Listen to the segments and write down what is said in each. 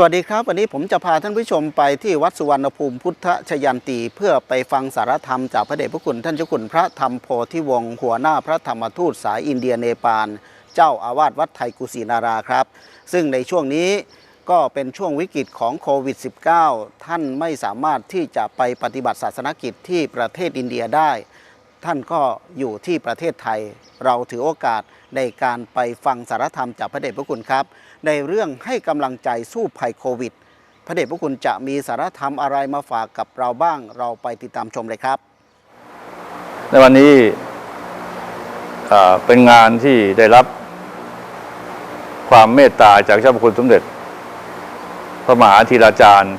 สวัสดีครับ วันนี้ผมจะพาท่านผู้ชมไปที่วัดสุวรรณภูมิพุทธชยันตี เพื่อไปฟังสารธรรมจากพระเดชพระคุณท่านเจ้าคุณพระธรรมโพธิวงศ์หัวหน้าพระธรรมทูตสายอินเดียเนปาลเจ้าอาวาสวัดไทยกุศินาราครับ ซึ่งในช่วงนี้ก็เป็นช่วงวิกฤตของโควิด -19 ท่านไม่สามารถที่จะไปปฏิบัติศาสนกิจที่ประเทศอินเดียได้ ท่านก็อยู่ที่ประเทศไทย เราถือโอกาสในการไปฟังสารธรรมจากพระเดชพระคุณครับ ในเรื่องให้กำลังใจสู้ภัยโควิด พระเดชพระคุณจะมีสารธรรมอะไรมาฝากกับเราบ้าง เราไปติดตามชมเลยครับ ในวันนี้เป็นงานที่ได้รับความเมตตาจากเจ้าพระคุณสมเด็จ พระมหาธีราจารย์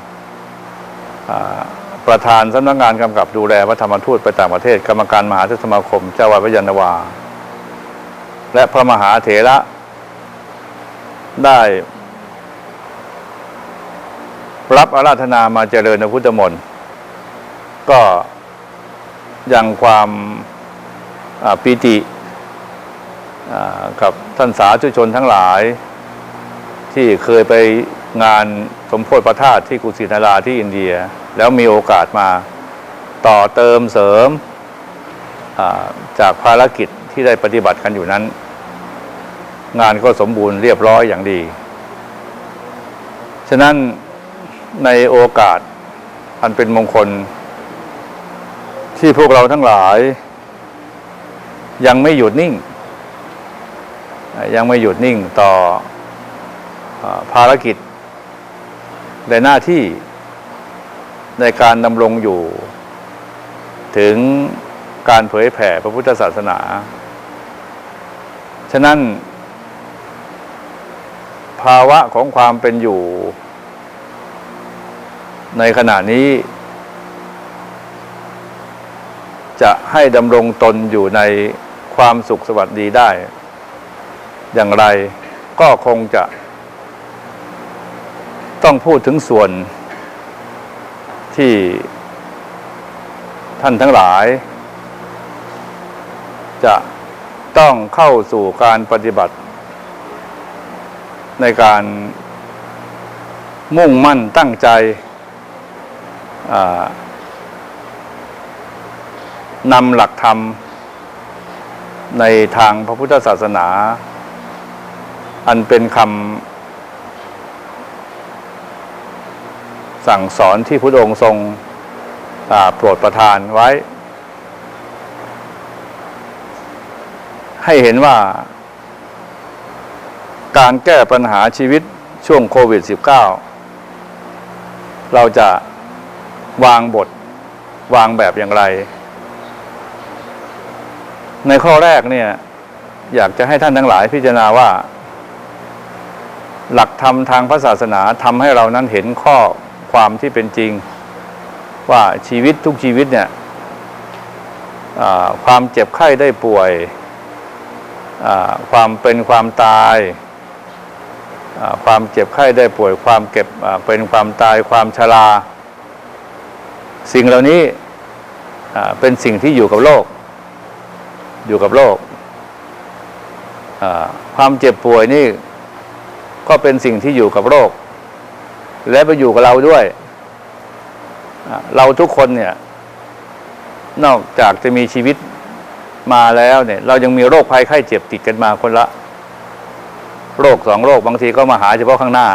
ประธานสำนักงานกำกับดูแลวัฒนธรรมทูตไปต่างประเทศ กรรมการมหาเทศสมาคม เจ้าวาดพระยานาวา และพระมหาเถระ ได้รับอาราธนามาเจริญในพุทธมนต์ก็ยังความปีติกับท่านสาธุชนทั้งหลาย ที่เคยไปงานสมโพธิพระธาตุที่กุสินาราที่อินเดีย แล้วมีโอกาสมาต่อเติมเสริมจากภารกิจที่ได้ปฏิบัติกันอยู่นั้น งานก็สมบูรณ์เรียบร้อยอย่างดี ฉะนั้นในโอกาสอันเป็นมงคล ที่พวกเราทั้งหลาย ยังไม่หยุดนิ่ง ยังไม่หยุดนิ่งต่อออภารกิจในหน้าที่ ในการดำรงอยู่ ถึงการเผยแผ่พระพุทธศาสนา ฉะนั้น ภาวะของความเป็นอยู่ ในขณะนี้ จะให้ดำรงตนอยู่ในความสุขสวัสดีได้ อย่างไรก็คงจะต้องพูดถึงส่วน ที่ท่านทั้งหลาย จะต้องเข้าสู่การปฏิบัติ ในการมุ่งมั่นตั้งใจนำหลักธรรม ในทางพระพุทธศาสนา อันเป็นคำ สั่งสอนที่พระองค์ทรงโปรดประทานไว้ ให้เห็นว่า การแก้ปัญหาชีวิตช่วงโควิด -19 เราจะวางบทวางแบบอย่างไร ในข้อแรกเนี่ย อยากจะให้ท่านทั้งหลายพิจารณาว่า หลักธรรมทางพระศาสนาทำให้เรานั้นเห็นข้อ ความที่เป็นจริง ว่าชีวิตทุกชีวิตเนี่ยความเจ็บไข้ได้ป่วย ความเป็นความตายความเจ็บไข้ได้ป่วย ความเก็บเป็นความตายความชราสิ่งเหล่านี้เป็นสิ่งที่อยู่กับโลก อยู่กับโลก ความเจ็บป่วยนี่ ก็เป็นสิ่งที่อยู่กับโลก และไปอยู่กับเราด้วย เราทุกคนเนี่ย นอกจากจะมีชีวิตมาแล้วเนี่ย เรายังมีโรคภัยไข้เจ็บติดกันมาคนละ โรคสองโรคบางทีก็มาหาเฉพาะข้างหน้า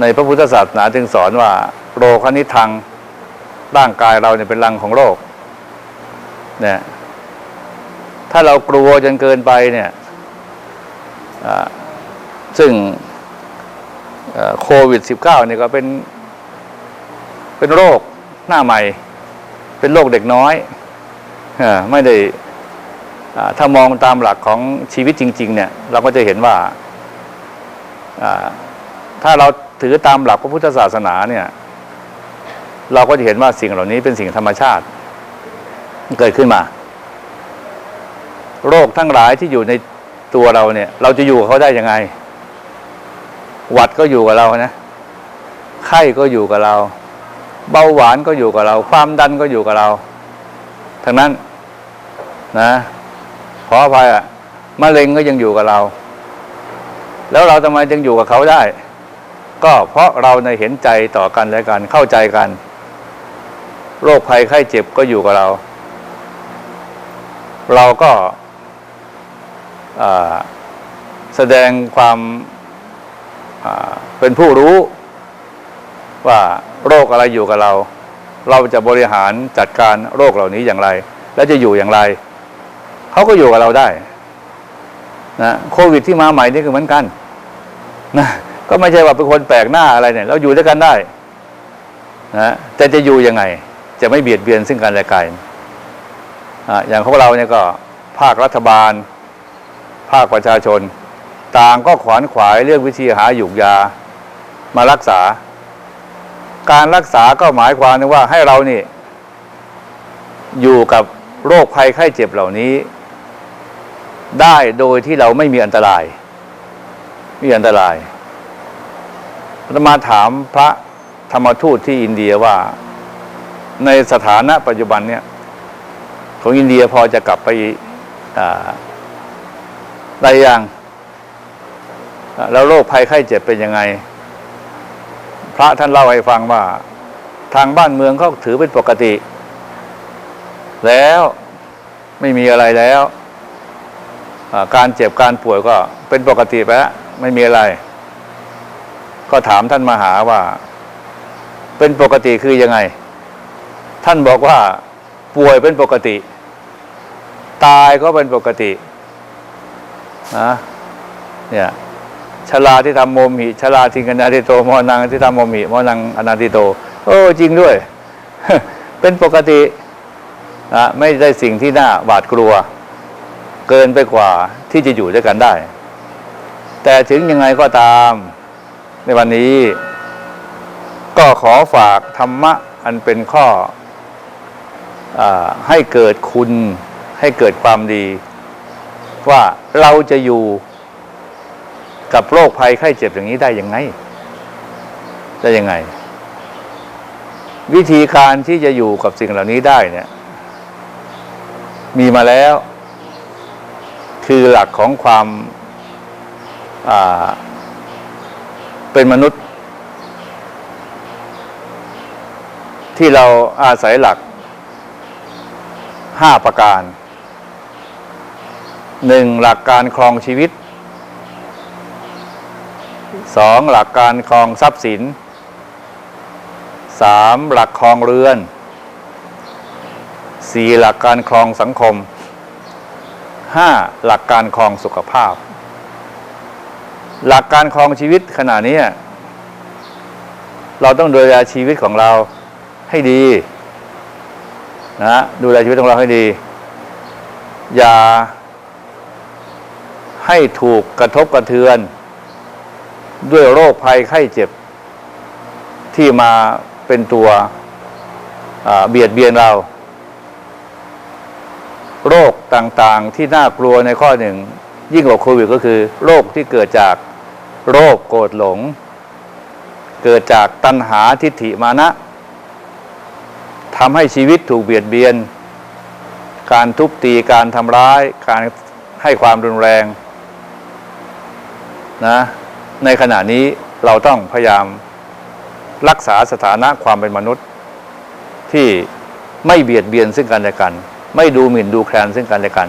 ในพระพุทธศาสนาจึงสอนว่า โรคนิทังร่างกายเราเนี่ยเป็นรังของโรค เนี่ย ถ้าเรากลัวจนเกินไปเนี่ย ซึ่งโควิด -19 เนี่ยก็เป็น เป็นโรคหน้าใหม่ เป็นโรคเด็กน้อยอไม่ได้ถ้ามองตามหลักของชีวิตจริง ๆ เนี่ย เราก็จะเห็นว่าอ่า ถ้าเราถือตามหลักพระพุทธศาสนาเนี่ย เราก็จะเห็นว่าสิ่งเหล่านี้เป็นสิ่งธรรมชาติเกิดขึ้นมา โรคทั้งหลายที่อยู่ในตัวเราเนี่ย เราจะอยู่กับเขาได้ยังไง หวัดก็อยู่กับเรานะ ไข้ก็อยู่กับเรา เบาหวานก็อยู่กับเรา ความดันก็อยู่กับเรา ทั้งนั้น นะขออภัยอะมะเร็งก็ยังอยู่กับเรา แล้วเราทำไมจึงอยู่กับเขาได้ ก็เพราะเราในเห็นใจต่อกันและกันเข้าใจกันโรคภัยไข้เจ็บก็อยู่กับเรา เราก็าแสดงความ เป็นผู้รู้ว่าโรคอะไรอยู่กับเรา เราจะบริหารจัดการโรคเหล่านี้อย่างไร และจะอยู่อย่างไร เขาก็อยู่กับเราได้นะโควิดที่มาใหม่นี่ก็เหมือนกันนะก็ไม่ใช่ว่าเป็นคนแปลกหน้าอะไรเนี่ย เราอยู่ด้วยกันได้นะแต่จะอยู่ยังไง จะไม่เบียดเบียนซึ่งกันและกันอะอย่างของเราเนี่ยก็ ภาครัฐบาล ภาคประชาชน ต่างก็ขวานขวายเรื่องวิธีหาหยุกยามารักษา การรักษาก็หมายความว่าให้เรานี่ อยู่กับโรคภัยไข้เจ็บเหล่านี้ ได้โดยที่เราไม่มีอันตราย มีอันตรายเรามาถามพระธรรมทูตที่อินเดียว่า ในสถานะปัจจุบันเนี่ย ของอินเดียพอจะกลับไปได้ยังอ่า แล้วโรคภัยไข้เจ็บเป็นยังไง พระท่านเล่าให้ฟังว่า ทางบ้านเมืองเขาถือเป็นปกติ แล้วไม่มีอะไรแล้วการเจ็บการป่วยก็เป็นปกติไปแล้วไม่มีอะไร ก็ถามท่านมหาว่า เป็นปกติคือยังไง ท่านบอกว่าป่วยเป็นปกติ ตายก็เป็นปกตินะเนี่ย ชลาที่ทำโมมิชลาทิงกันนาทิโตมอนังที่ทำโมมิมอนังอนาทิโต โอ้จริงด้วย เป็นปกตินะไม่ได้สิ่งที่น่าหวาดกลัว เกินไปกว่าที่จะอยู่ด้วยกันได้ แต่ถึงยังไงก็ตามในวันนี้ ก็ขอฝากธรรมะอันเป็นข้ออให้เกิดคุณให้เกิดความดี ว่าเราจะอยู่ กับโรคภัยไข้เจ็บอย่างนี้ได้ยังไงได้ยังไง วิธีการที่จะอยู่กับสิ่งเหล่านี้ได้เนี่ย มีมาแล้ว คือหลักของความเป็นมนุษย์ ที่เราอาศัยหลักห้าประการหนึ่งหลักการครองชีวิต สองหลักการครองทรัพย์สินสามหลักครองเรือนสี่หลักการครองสังคมห้าหลักการครองสุขภาพ หลักการครองชีวิตขณะนี้เราต้องดูแลชีวิตของเราให้ดีนะดูแลชีวิตของเราให้ดี อย่าให้ถูกกระทบกระเทือน ด้วยโรคภัยไข้เจ็บ ที่มาเป็นตัวเบียดเบียนเรา โรคต่างๆที่น่ากลัวในข้อหนึ่ง ยิ่งกว่าโควิดก็คือ โรคที่เกิดจากโรคโกรธหลง เกิดจากตัณหาทิฏฐิมานะทำให้ชีวิตถูกเบียดเบียน การทุบตีการทำร้าย การให้ความรุนแรงนะ ในขณะนี้เราต้องพยายามรักษาสถานะความเป็นมนุษย์ที่ไม่เบียดเบียนซึ่งกันและกัน ไม่ดูหมิ่นดูแคลนซึ่งกันและกัน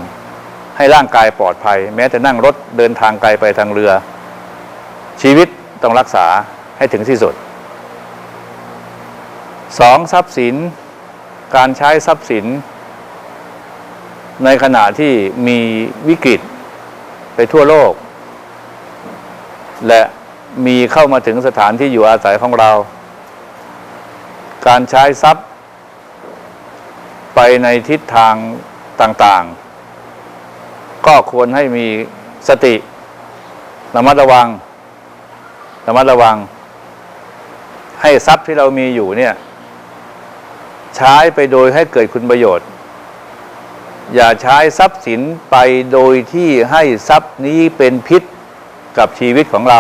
ให้ร่างกายปลอดภัย แม้แต่นั่งรถเดินทางไกลไปทางเรือ ชีวิตต้องรักษาให้ถึงที่สุดสองทรัพย์สิน การใช้ทรัพย์สิน ในขณะที่มีวิกฤตไปทั่วโลก และมีเข้ามาถึงสถานที่อยู่อาศัยของเรา การใช้ทรัพย์ ไปในทิศทางต่างๆ ก็ควรให้มีสติระมัดระวังระมัดระวัง ให้ทรัพย์ที่เรามีอยู่เนี่ย ใช้ไปโดยให้เกิดคุณประโยชน์ อย่าใช้ทรัพย์สินไปโดยที่ให้ทรัพย์นี้เป็นพิษ กับชีวิตของเรา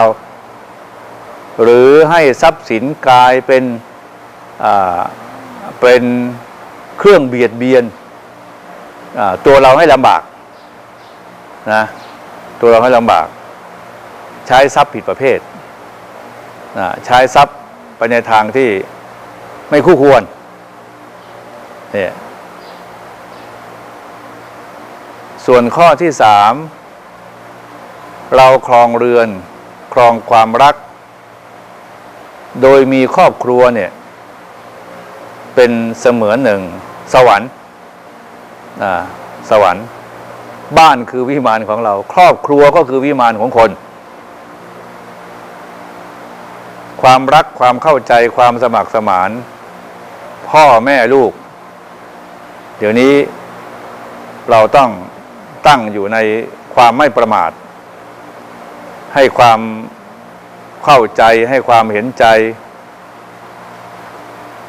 หรือให้ทรัพย์สินกลายเป็นอ่าเป็นเครื่องเบียดเบียนอ่าตัวเราให้ลำบากนะตัวเราให้ลำบาก ใช้ทรัพย์ผิดประเภทนะใช้ทรัพย์ไปในทางที่ไม่คู่ควรเนี่ยส่วนข้อที่สาม เราครองเรือน ครองความรัก โดยมีครอบครัวเนี่ย เป็นเสมือนหนึ่ง สวรรค์อ่าสวรรค์ บ้านคือวิมานของเรา ครอบครัวก็คือวิมานของคน ความรักความเข้าใจความสมัครสมาน พ่อแม่ลูก เดี๋ยวนี้เราต้องตั้งอยู่ในความไม่ประมาท ให้ความเข้าใจให้ความเห็นใจ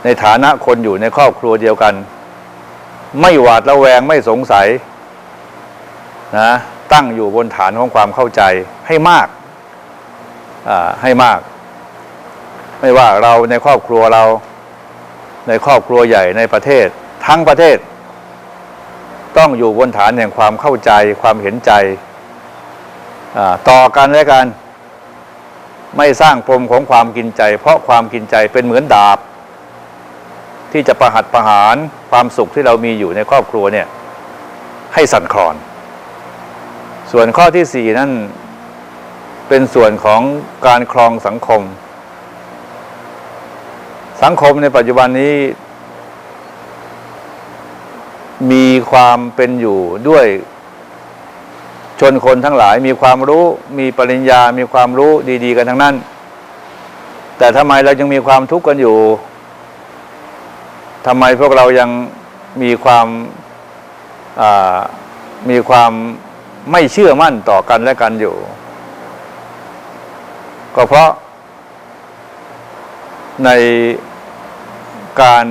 ในฐานะคนอยู่ในครอบครัวเดียวกัน ไม่หวาดระแวงไม่สงสัยนะตั้งอยู่บนฐานของความเข้าใจให้มากอ่าให้มาก ไม่ว่าเราในครอบครัวเรา ในครอบครัวใหญ่ในประเทศ ทั้งประเทศ ต้องอยู่บนฐานแห่งความเข้าใจความเห็นใจ ต่อกันและกัน ไม่สร้างปมของความกินใจ เพราะความกินใจเป็นเหมือนดาบ ที่จะประหัตประหารความสุขที่เรามีอยู่ในครอบครัวเนี่ย ให้สั่นคลอน ส่วนข้อที่สี่นั่นเป็นส่วนของการครองสังคม สังคมในปัจจุบันนี้มีความเป็นอยู่ด้วย ชนคนทั้งหลายมีความรู้มีปริญญา มีความรู้ดี ๆ กันทั้งนั้น แต่ทำไมเรายังมีความทุกข์กันอยู่ทำไมพวกเรายังมีความมีความไม่เชื่อมั่นต่อกันและกันอยู่ ก็เพราะในการ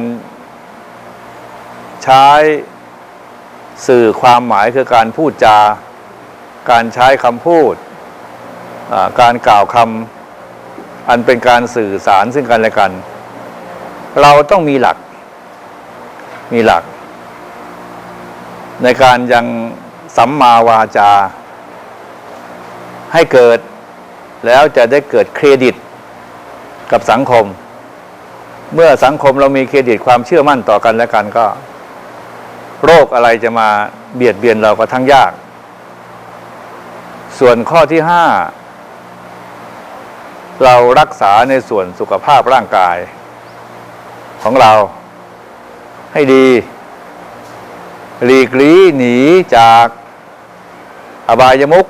ใช้สื่อความหมายคือการพูดจา การใช้คำพูด การกล่าวคำอันเป็นการสื่อสารซึ่งกันและกัน เราต้องมีหลัก มีหลัก ในการยังสัมมาวาจา ให้เกิดแล้วจะได้เกิดเครดิตกับสังคม เมื่อสังคมเรามีเครดิตความเชื่อมั่นต่อกันและกันก็ โรคอะไรจะมาเบียดเบียนเราก็ทั้งยาก ส่วนข้อที่ห้าเรารักษาในส่วนสุขภาพร่างกาย ของเราให้ดี หลีกลี่หนีจากอบายมุก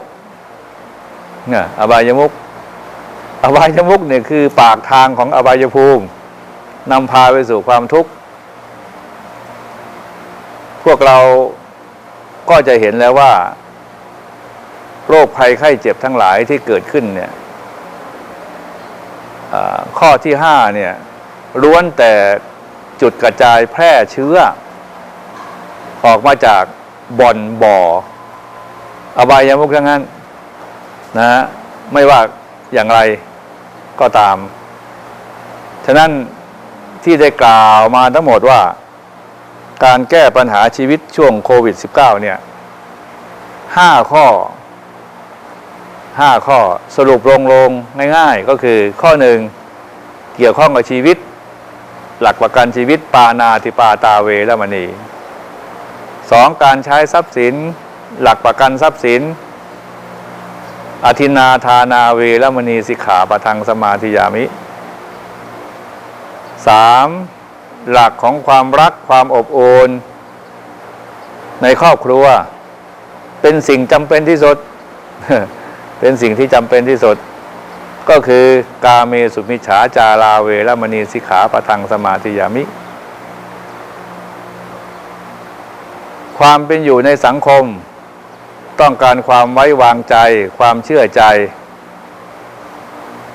เนี่ยอบายมุกอบายมุกเนี่ยคือปากทางของอบายภูมินำพาไปสู่ความทุกข์ พวกเราก็จะเห็นแล้วว่า โรคภัยไข้เจ็บทั้งหลายที่เกิดขึ้นเนี่ยข้อที่ห้าเนี่ยล้วนแต่จุดกระจายแพร่เชื้อ ออกมาจากบ่อนบ่อ อบายามุกทั้งนั้นนะฮะไม่ว่าอย่างไรก็ตาม ฉะนั้นที่ได้กล่าวมาทั้งหมดว่า การแก้ปัญหาชีวิตช่วงโควิด -19 เนี่ยห้าข้อ ห้าข้อสรุปลงลงๆง่ายๆ ก็คือข้อหนึ่งเกี่ยวข้องกับชีวิต หลักประกันชีวิตปานาติปาตาเวรมณีสองการใช้ทรัพย์สิน หลักประกันทรัพย์สินอธินาทานาเวรมณีสิกขาประทังสมาธิยามิสามหลักของความรักความอบอุ่นในครอบครัว เป็นสิ่งจำเป็นที่สุด เป็นสิ่งที่จำเป็นที่สุด ก็คือกาเมสุมิฉาจาราเวรมณีสิกขาปะทังสมาธิยามิ ความเป็นอยู่ในสังคม ต้องการความไว้วางใจ ความเชื่อใจ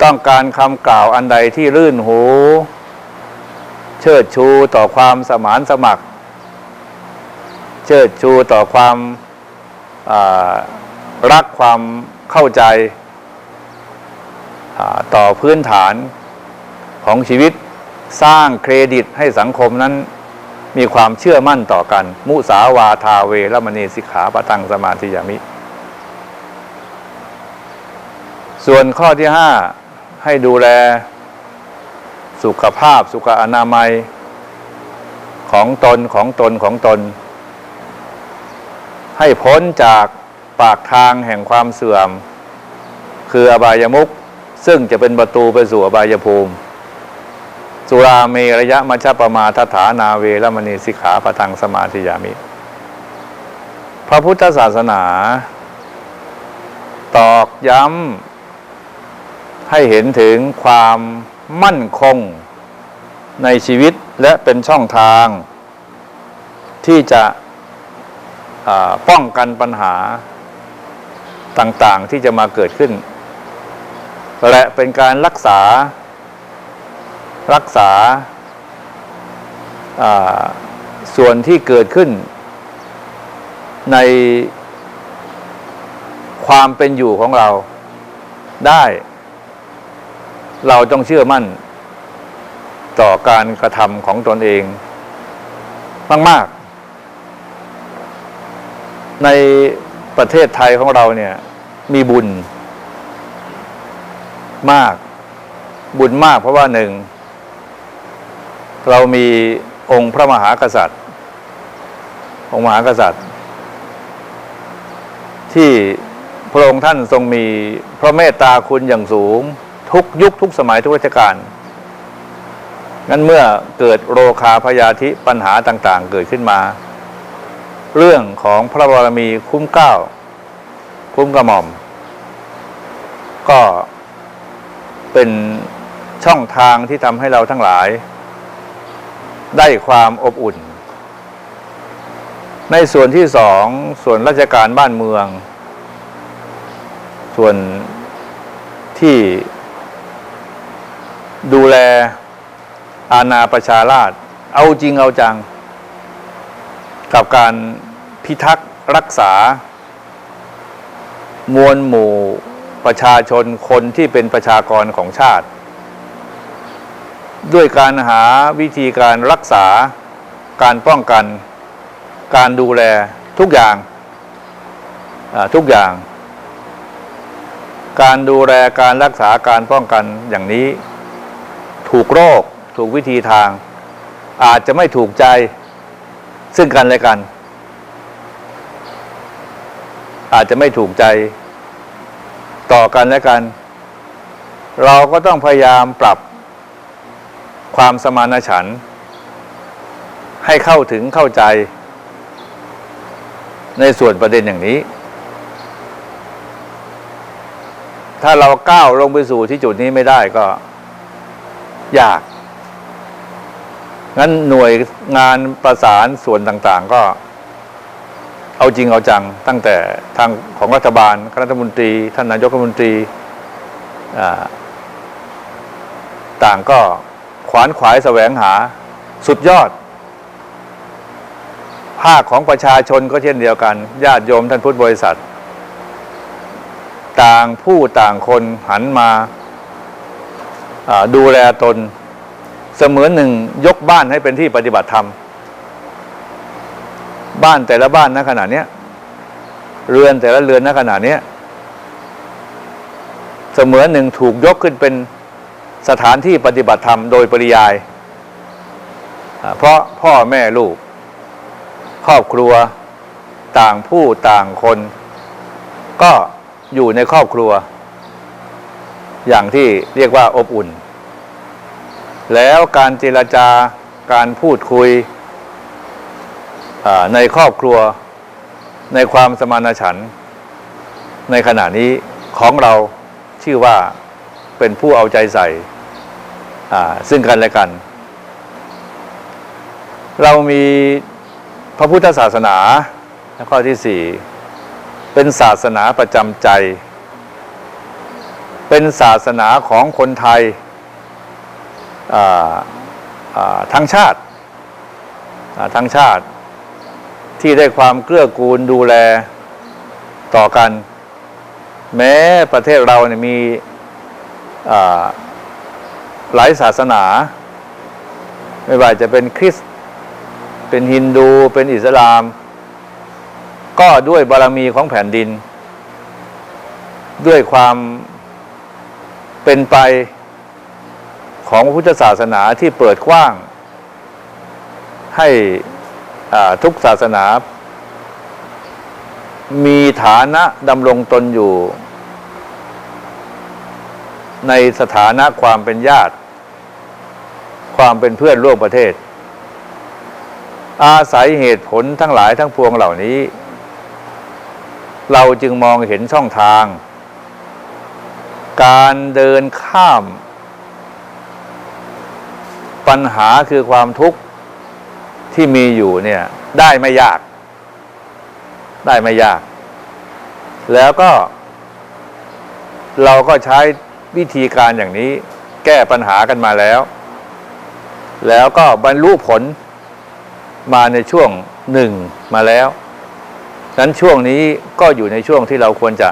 ต้องการคำกล่าวอันใดที่รื่นหู เชิดชูต่อความสมานสมัคร เชิดชูต่อความารักความ เข้าใจต่อพื้นฐานของชีวิตสร้างเครดิตให้สังคมนั้นมีความเชื่อมั่นต่อกัน มุสาวาทาเวรมณีสิกขาปะตังสมาธิยามิ ส่วนข้อที่ห้าให้ดูแลสุขภาพสุขอนามัย ของตนของตนของตน ให้พ้นจาก ปากทางแห่งความเสื่อม คืออบายมุขซึ่งจะเป็นประตูไปสู่อบายภูมิ สุราเมระยะมัชฌปมาทฐานาเวรมณีสิกขาปะทังสมาธิยามิ พระพุทธศาสนา ตอกย้ำให้เห็นถึงความมั่นคงในชีวิตและเป็นช่องทาง ที่จะป้องกันปัญหา ต่างๆที่จะมาเกิดขึ้น และเป็นการรักษา รักษาส่วนที่เกิดขึ้น ในความเป็นอยู่ของเราได้ เราต้องเชื่อมั่น ต่อการกระทำของตนเอง มาก ๆ ในประเทศไทยของเราเนี่ย มีบุญ มาก บุญมากเพราะว่าหนึ่ง เรามีองค์พระมหากษัตริย์ องค์มหากษัตริย์ ที่พระองค์ท่านทรงมีพระเมตตาคุณอย่างสูง ทุกยุคทุกสมัยทุกราชการงั้นเมื่อเกิดโรคาพยาธิปัญหาต่างๆ เกิดขึ้นมา เรื่องของพระบารมีคุ้มเก้า คุ้มกระหม่อม ก็เป็นช่องทางที่ทำให้เราทั้งหลาย ได้ความอบอุ่น ในส่วนที่สองส่วนราชการบ้านเมือง ส่วนที่ดูแลอาณาประชาราชเอาจริงเอาจัง กับการพิทักษ์รักษา มวลหมู่ ประชาชนคนที่เป็นประชากรของชาติ ด้วยการหาวิธีการรักษา การป้องกัน การดูแลทุกอย่างทุกอย่าง การดูแลการรักษาการป้องกันอย่างนี้ ถูกโรคถูกวิธีทาง อาจจะไม่ถูกใจซึ่งกันและกัน อาจจะไม่ถูกใจ ต่อกันและกัน เราก็ต้องพยายามปรับความสมานฉันท์ให้เข้าถึงเข้าใจ ในส่วนประเด็นอย่างนี้ ถ้าเราก้าวลงไปสู่ที่จุดนี้ไม่ได้ก็ ยาก งั้นหน่วยงานประสานส่วนต่าง ๆ ก็ เอาจริงเอาจังตั้งแต่ทางของรัฐบาลคณะรัฐมนตรี ท่านนายกรัฐมนตรีต่างก็ขวานขวายแสวงหาสุดยอด ภาคของประชาชนก็เช่นเดียวกัน ญาติโยมท่านพุทธบริษัท ต่างผู้ต่างคนหันมาอ่าดูแลตน เสมือนหนึ่งยกบ้านให้เป็นที่ปฏิบัติธรรม บ้านแต่ละบ้านณขณะเนี้ยเรือนแต่ละเรือนณขณะเนี้ยเสมือนหนึ่งถูกยกขึ้นเป็นสถานที่ปฏิบัติธรรมโดยปริยาย เพราะพ่อแม่ลูก ครอบครัวต่างผู้ต่างคน ก็อยู่ในครอบครัว อย่างที่เรียกว่าอบอุ่น แล้วการเจรจาการพูดคุย ในครอบครัวในความสมานฉันท์ในขณะนี้ของเราชื่อว่าเป็นผู้เอาใจใส่ซึ่งกันและกัน เรามีพระพุทธศาสนาข้อที่สี่เป็นศาสนาประจำใจ เป็นศาสนาของคนไทยอ่าอ่าทั้งชาติอ่าทั้งชาติ ที่ได้ความเกื้อกูลดูแลต่อกัน แม้ประเทศเราเนี่ยมีหลายศาสนา ไม่ว่าจะเป็นคริสต์เป็นฮินดู เป็นอิสลาม ก็ด้วยบารมีของแผ่นดิน ด้วยความเป็นไปของพุทธศาสนาที่เปิดกว้าง ให้ ทุกศาสนา มีฐานะดำรงตนอยู่ ในสถานะความเป็นญาติ ความเป็นเพื่อนร่วมประเทศ อาศัยเหตุผลทั้งหลายทั้งปวงเหล่านี้ เราจึงมองเห็นช่องทาง การเดินข้าม ปัญหาคือความทุกข์ ที่มีอยู่เนี่ย ได้ไม่ยาก ได้ไม่ยาก แล้วก็ เราก็ใช้วิธีการอย่างนี้ แก้ปัญหากันมาแล้ว แล้วก็บรรลุผลมาในช่วงหนึ่งมาแล้วนั้นช่วงนี้ก็อยู่ในช่วงที่เราควรจะ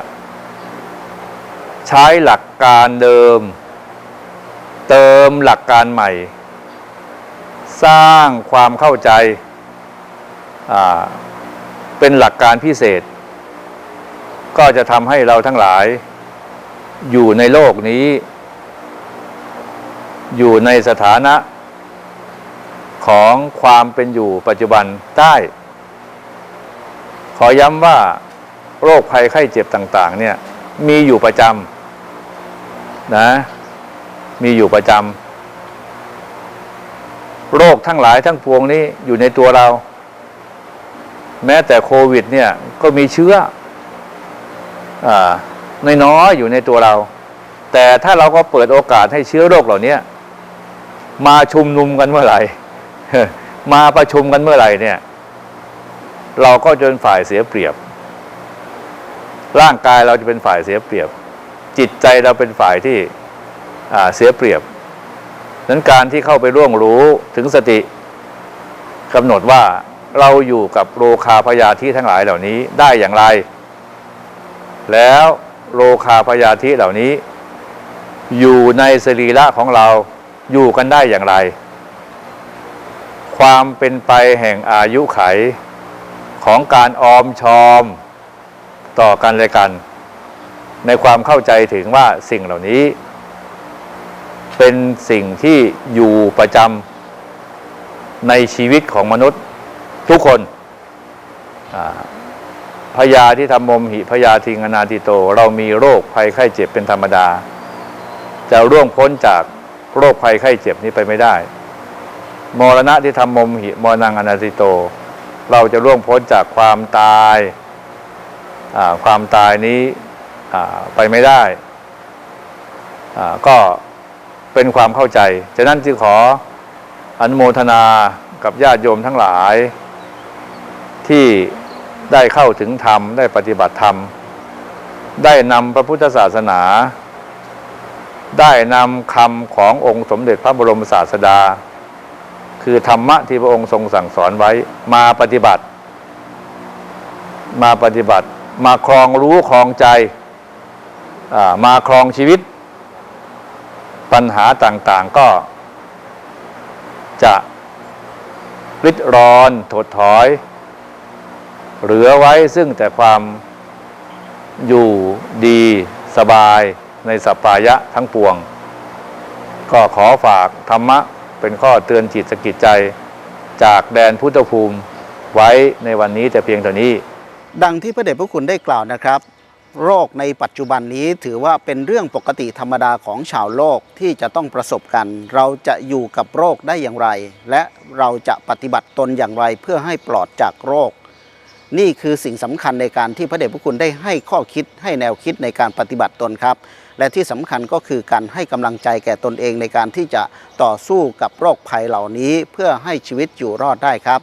ใช้หลักการเดิม เติมหลักการใหม่ สร้างความเข้าใจาเป็นหลักการพิเศษ ก็จะทำให้เราทั้งหลาย อยู่ในโลกนี้ อยู่ในสถานะของความเป็นอยู่ปัจจุบันได้ ขอย้ำว่าโรคภัยไข้เจ็บต่าง ๆ เนี่ย มีอยู่ประจำนะ มีอยู่ประจำ โรคทั้งหลายทั้งปวงนี้อยู่ในตัวเรา แม้แต่โควิด เนี่ยก็มีเชื้ออ่น้อยๆอยู่ในตัวเรา แต่ถ้าเราก็เปิดโอกาสให้เชื้อโรคเหล่านี้มาชุมนุมกันเมื่อไหร่ มาประชุมกันเมื่อไหร่เนี่ย เราก็จะเป็นฝ่ายเสียเปรียบ ร่างกายเราจะเป็นฝ่ายเสียเปรียบ จิตใจเราเป็นฝ่ายที่เสียเปรียบ นั้นการที่เข้าไปร่วงรู้ถึงสติกำหนดว่าเราอยู่กับโลคาพยาธิทั้งหลายเหล่านี้ได้อย่างไร แล้วโลคาพยาธิเหล่านี้ อยู่ในสรีระของเราอยู่กันได้อย่างไร ความเป็นไปแห่งอายุไขของการออมชอมต่อกันและกัน ในความเข้าใจถึงว่าสิ่งเหล่านี้ เป็นสิ่งที่อยู่ประจำในชีวิตของมนุษย์ทุกคนพยาที่ทำมมหิพยาทิงอนาติโต เรามีโรคภัยไข้เจ็บเป็นธรรมดา จะร่วงพ้นจากโรคภัยไข้เจ็บนี้ไปไม่ได้ มรณะที่ทำมมหิมรณังอนาติโต เราจะร่วงพ้นจากความตายความตายนี้ไปไม่ได้ก็ เป็นความเข้าใจฉะนั้นจึงขออนุโมทนากับญาติโยมทั้งหลาย ที่ได้เข้าถึงธรรม ได้ปฏิบัติธรรม ได้นำพระพุทธศาสนา ได้นำคำขององค์สมเด็จพระบรมศาสดา คือธรรมะที่พระองค์ทรงสั่งสอนไว้มาปฏิบัติ มาปฏิบัติ มาครองรู้ครองใจมาครองชีวิต ปัญหาต่างๆก็ จะริดรอนถดถอย เหลือไว้ซึ่งแต่ความอยู่ดีสบายในสัปปายะทั้งปวง ก็ขอฝากธรรมะเป็นข้อเตือนจิตสกิจใจจากแดนพุทธภูมิไว้ในวันนี้แต่เพียงเท่านี้ ดังที่พระเดชพระคุณได้กล่าวนะครับ โรคในปัจจุบันนี้ถือว่าเป็นเรื่องปกติธรรมดาของชาวโลกที่จะต้องประสบกัน เราจะอยู่กับโรคได้อย่างไร และเราจะปฏิบัติตนอย่างไรเพื่อให้ปลอดจากโรค นี่คือสิ่งสำคัญในการที่พระเดชพระคุณได้ให้ข้อคิดให้แนวคิดในการปฏิบัติตนครับ และที่สำคัญก็คือการให้กำลังใจแก่ตนเองในการที่จะต่อสู้กับโรคภัยเหล่านี้ เพื่อให้ชีวิตอยู่รอดได้ครับ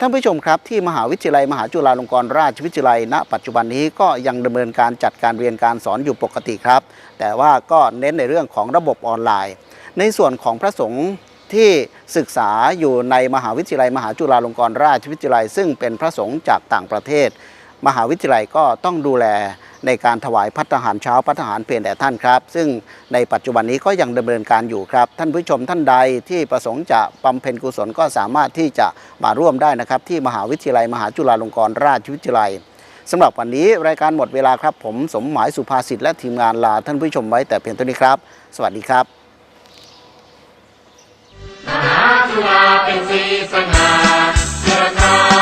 ท่านผู้ชมครับที่มหาวิทยาลัยมหาจุฬาลงกรณราชวิทยาลัยณ ปัจจุบันนี้ก็ยังดำเนินการจัดการเรียนการสอนอยู่ปกติครับ แต่ว่าก็เน้นในเรื่องของระบบออนไลน์ ในส่วนของพระสงฆ์ที่ศึกษาอยู่ในมหาวิทยาลัย มหาจุฬาลงกรณราชวิทยาลัย ซึ่งเป็นพระสงฆ์จากต่างประเทศ มหาวิทยาลัยก็ต้องดูแล ในการถวายพัฒหารเช้าพัฒหารเพลแด่ท่านครับ ซึ่งในปัจจุบันนี้ก็ยังดำเนินการอยู่ครับ ท่านผู้ชมท่านใดที่ประสงค์จะบำเพ็ญกุศลก็สามารถที่จะมาร่วมได้นะครับ ที่มหาวิทยาลัย มหาจุฬาลงกรณราชวิทยาลัยสำหรับวันนี้รายการหมดเวลาครับ ผมสมหมายสุภาษิตและทีมงานลาท่านผู้ชมไว้แต่เพียงเท่านี้ครับ สวัสดีครับมหาจุฬาเป็นสีสง่าเชิดหน้า